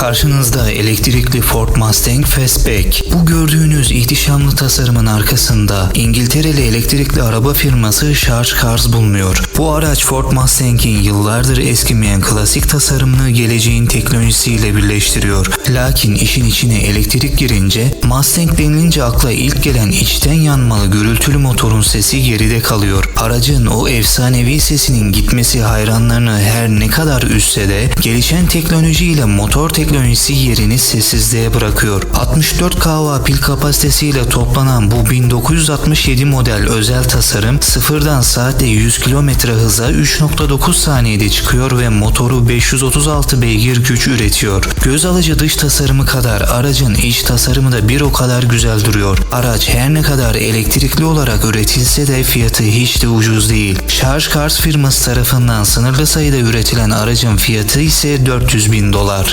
Karşınızda elektrikli Ford Mustang Fastback. Bu gördüğünüz ihtişamlı tasarımın arkasında İngiltereli elektrikli araba firması Charge Cars bulunuyor. Bu araç Ford Mustang'in yıllardır eskimeyen klasik tasarımını geleceğin teknolojisiyle birleştiriyor. Lakin işin içine elektrik girince Mustang denilince akla ilk gelen içten yanmalı gürültülü motorun sesi geride kalıyor. Aracın o efsanevi sesinin gitmesi hayranlarını her ne kadar üzse de gelişen teknolojiyle motor teknolojisi yerini sessizliğe bırakıyor. 64 kW pil kapasitesiyle toplanan bu 1967 model özel tasarım sıfırdan saatte 100 km hıza 3.9 saniyede çıkıyor ve motoru 536 beygir güç üretiyor. Göz alıcı dış tasarımı kadar aracın iç tasarımı da bir o kadar güzel duruyor. Araç her ne kadar elektrikli olarak üretilse de fiyatı hiç de ucuz değil. Charge Cars firması tarafından sınırlı sayıda üretilen aracın fiyatı ise 400 bin dolar.